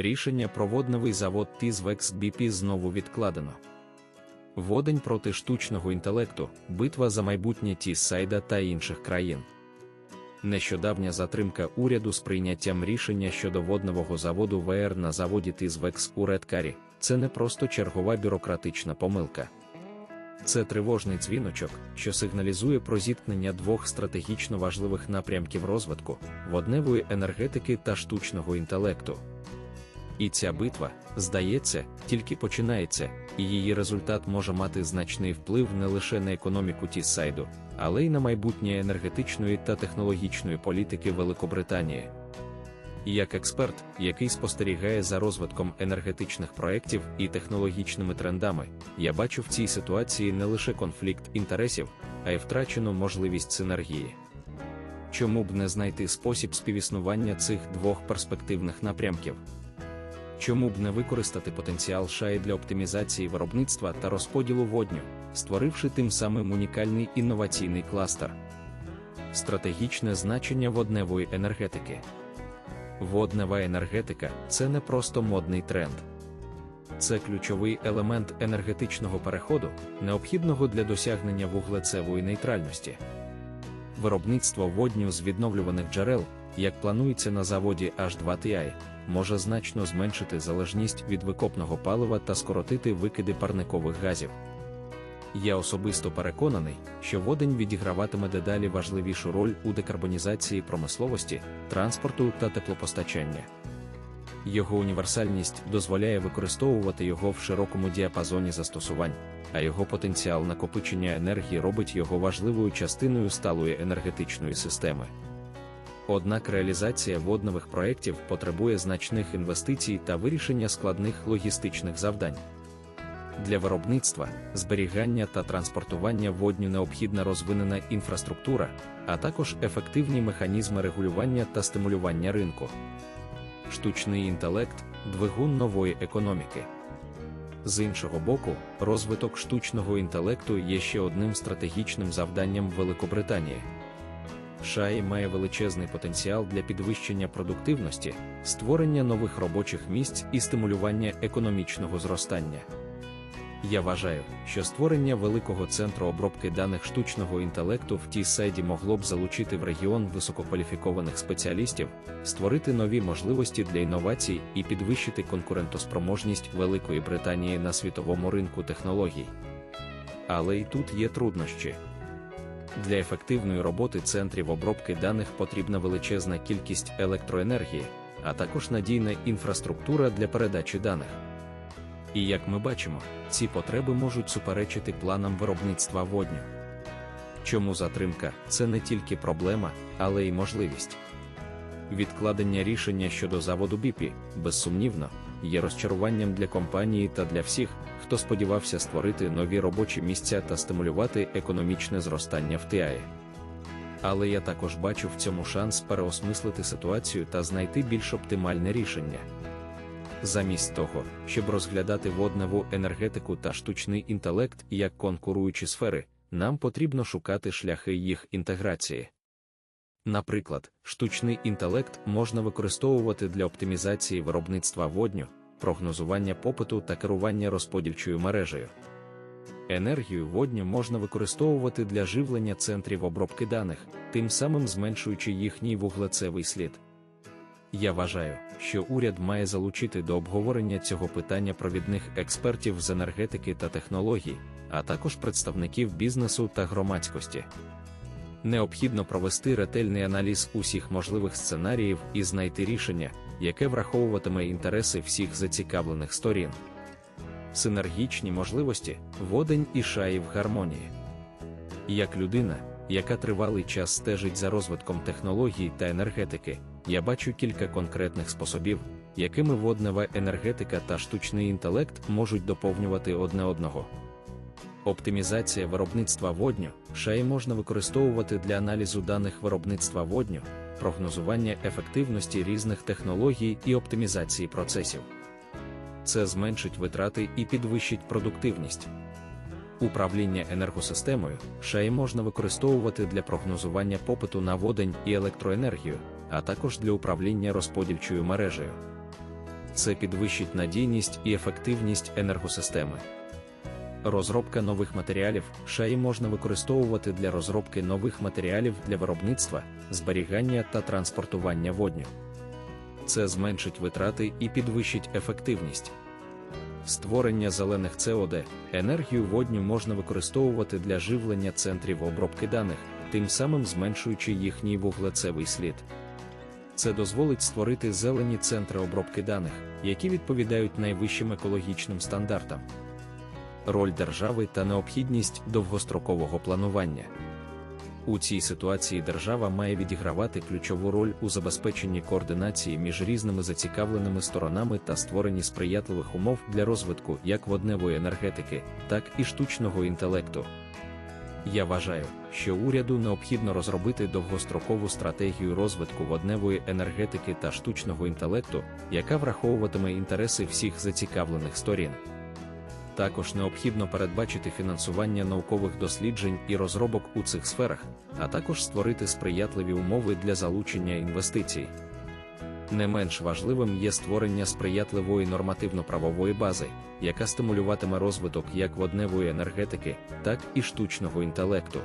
Рішення про водневий завод Тізвекс BP знову відкладено. Водень проти штучного інтелекту, битва за майбутнє Тіссайда та інших країн. Нещодавня затримка уряду з прийняттям рішення щодо водного заводу ВР на заводі Тізвекс у Редкарі це не просто чергова бюрократична помилка. Це тривожний дзвіночок, що сигналізує про зіткнення двох стратегічно важливих напрямків розвитку водневої енергетики та штучного інтелекту. І ця битва, здається, тільки починається, і її результат може мати значний вплив не лише на економіку Тіссайду, але й на майбутнє енергетичної та технологічної політики Великобританії. Як експерт, який спостерігає за розвитком енергетичних проєктів і технологічними трендами, я бачу в цій ситуації не лише конфлікт інтересів, а й втрачену можливість синергії. Чому б не знайти спосіб співіснування цих двох перспективних напрямків? Чому б не використати потенціал шаї для оптимізації виробництва та розподілу водню, створивши тим самим унікальний інноваційний кластер? Стратегічне значення водневої енергетики. Воднева енергетика це не просто модний тренд. Це ключовий елемент енергетичного переходу, необхідного для досягнення вуглецевої нейтральності. Виробництво водню з відновлюваних джерел, як планується на заводі H2TI, може значно зменшити залежність від викопного палива та скоротити викиди парникових газів. Я особисто переконаний, що водень відіграватиме дедалі важливішу роль у декарбонізації промисловості, транспорту та теплопостачання. Його універсальність дозволяє використовувати його в широкому діапазоні застосувань, а його потенціал накопичення енергії робить його важливою частиною сталої енергетичної системи. Однак реалізація воднових проєктів потребує значних інвестицій та вирішення складних логістичних завдань. Для виробництва, зберігання та транспортування водню необхідна розвинена інфраструктура, а також ефективні механізми регулювання та стимулювання ринку. Штучний інтелект двигун нової економіки. З іншого боку, розвиток штучного інтелекту є ще одним стратегічним завданням Великобританії. Шаї має величезний потенціал для підвищення продуктивності, створення нових робочих місць і стимулювання економічного зростання. Я вважаю, що створення великого центру обробки даних штучного інтелекту в тій сайді могло б залучити в регіон висококваліфікованих спеціалістів, створити нові можливості для інновацій і підвищити конкурентоспроможність Великої Британії на світовому ринку технологій. Але й тут є труднощі. Для ефективної роботи центрів обробки даних потрібна величезна кількість електроенергії, а також надійна інфраструктура для передачі даних. І як ми бачимо, ці потреби можуть суперечити планам виробництва водню. Чому затримка це не тільки проблема, але й можливість. Відкладення рішення щодо заводу БІПІ, безсумнівно, є розчаруванням для компанії та для всіх, хто сподівався створити нові робочі місця та стимулювати економічне зростання в ТІАЄ. Але я також бачу в цьому шанс переосмислити ситуацію та знайти більш оптимальне рішення. Замість того, щоб розглядати водневу енергетику та штучний інтелект як конкуруючі сфери, нам потрібно шукати шляхи їх інтеграції. Наприклад, штучний інтелект можна використовувати для оптимізації виробництва водню, прогнозування попиту та керування розподільчою мережею. Енергію водню можна використовувати для живлення центрів обробки даних, тим самим зменшуючи їхній вуглецевий слід. Я вважаю, що уряд має залучити до обговорення цього питання провідних експертів з енергетики та технологій, а також представників бізнесу та громадськості. Необхідно провести ретельний аналіз усіх можливих сценаріїв і знайти рішення, яке враховуватиме інтереси всіх зацікавлених сторін. Синергічні можливості, водень і шаї в гармонії. Як людина, яка тривалий час стежить за розвитком технологій та енергетики, я бачу кілька конкретних способів, якими воднева енергетика та штучний інтелект можуть доповнювати одне одного. Оптимізація виробництва водню шаї можна використовувати для аналізу даних виробництва водню, прогнозування ефективності різних технологій і оптимізації процесів. Це зменшить витрати і підвищить продуктивність. Управління енергосистемою шаї можна використовувати для прогнозування попиту на водень і електроенергію, а також для управління розподільчою мережею. це підвищить надійність і ефективність енергосистеми. Розробка нових матеріалів шаї можна використовувати для розробки нових матеріалів для виробництва, зберігання та транспортування водню. Це зменшить витрати і підвищить ефективність. Створення зелених СОД, енергію водню можна використовувати для живлення центрів обробки даних, тим самим зменшуючи їхній вуглецевий слід. Це дозволить створити зелені центри обробки даних, які відповідають найвищим екологічним стандартам. Роль держави та необхідність довгострокового планування. У цій ситуації держава має відігравати ключову роль у забезпеченні координації між різними зацікавленими сторонами та створенні сприятливих умов для розвитку як водневої енергетики, так і штучного інтелекту. Я вважаю, що уряду необхідно розробити довгострокову стратегію розвитку водневої енергетики та штучного інтелекту, яка враховуватиме інтереси всіх зацікавлених сторін. Також необхідно передбачити фінансування наукових досліджень і розробок у цих сферах, а також створити сприятливі умови для залучення інвестицій. Не менш важливим є створення сприятливої нормативно-правової бази, яка стимулюватиме розвиток як водневої енергетики, так і штучного інтелекту.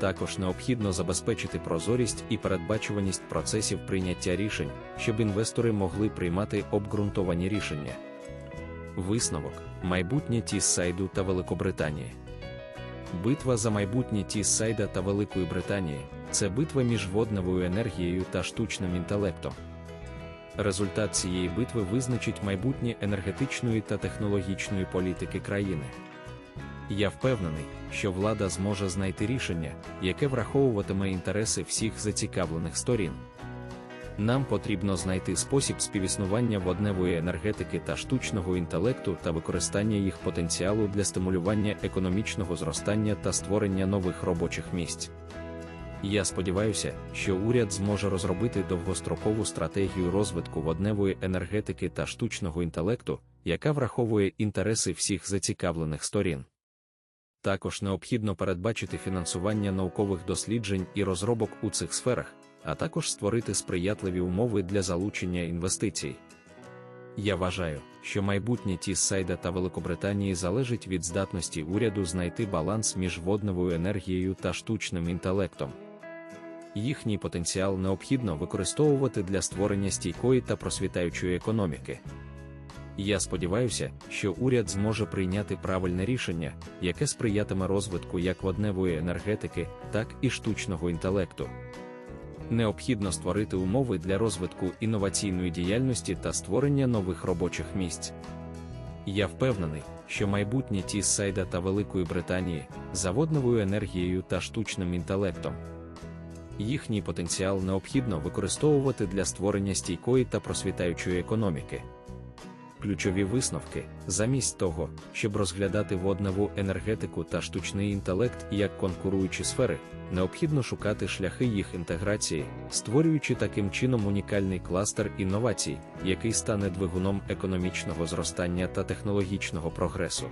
Також необхідно забезпечити прозорість і передбачуваність процесів прийняття рішень, щоб інвестори могли приймати обґрунтовані рішення. Висновок майбутнє Тіссайду та Великобританії. Битва за майбутнє Тіссайда та Великої Британії це битва між водневою енергією та штучним інтелектом. Результат цієї битви визначить майбутнє енергетичної та технологічної політики країни. Я впевнений, що влада зможе знайти рішення, яке враховуватиме інтереси всіх зацікавлених сторін. Нам потрібно знайти спосіб співіснування водневої енергетики та штучного інтелекту та використання їх потенціалу для стимулювання економічного зростання та створення нових робочих місць. Я сподіваюся, що уряд зможе розробити довгострокову стратегію розвитку водневої енергетики та штучного інтелекту, яка враховує інтереси всіх зацікавлених сторін. Також необхідно передбачити фінансування наукових досліджень і розробок у цих сферах, а також створити сприятливі умови для залучення інвестицій. Я вважаю, що майбутнє Тіссайда та Великобританії залежить від здатності уряду знайти баланс між водневою енергією та штучним інтелектом. Їхній потенціал необхідно використовувати для створення стійкої та просвітаючої економіки. Я сподіваюся, що уряд зможе прийняти правильне рішення, яке сприятиме розвитку як водневої енергетики, так і штучного інтелекту. Необхідно створити умови для розвитку інноваційної діяльності та створення нових робочих місць. Я впевнений, що майбутнє Тіссайда та Великої Британії за водневою енергією та штучним інтелектом. Їхній потенціал необхідно використовувати для створення стійкої та просвітаючої економіки. Ключові висновки, замість того, щоб розглядати водневу енергетику та штучний інтелект як конкуруючі сфери, необхідно шукати шляхи їх інтеграції, створюючи таким чином унікальний кластер інновацій, який стане двигуном економічного зростання та технологічного прогресу.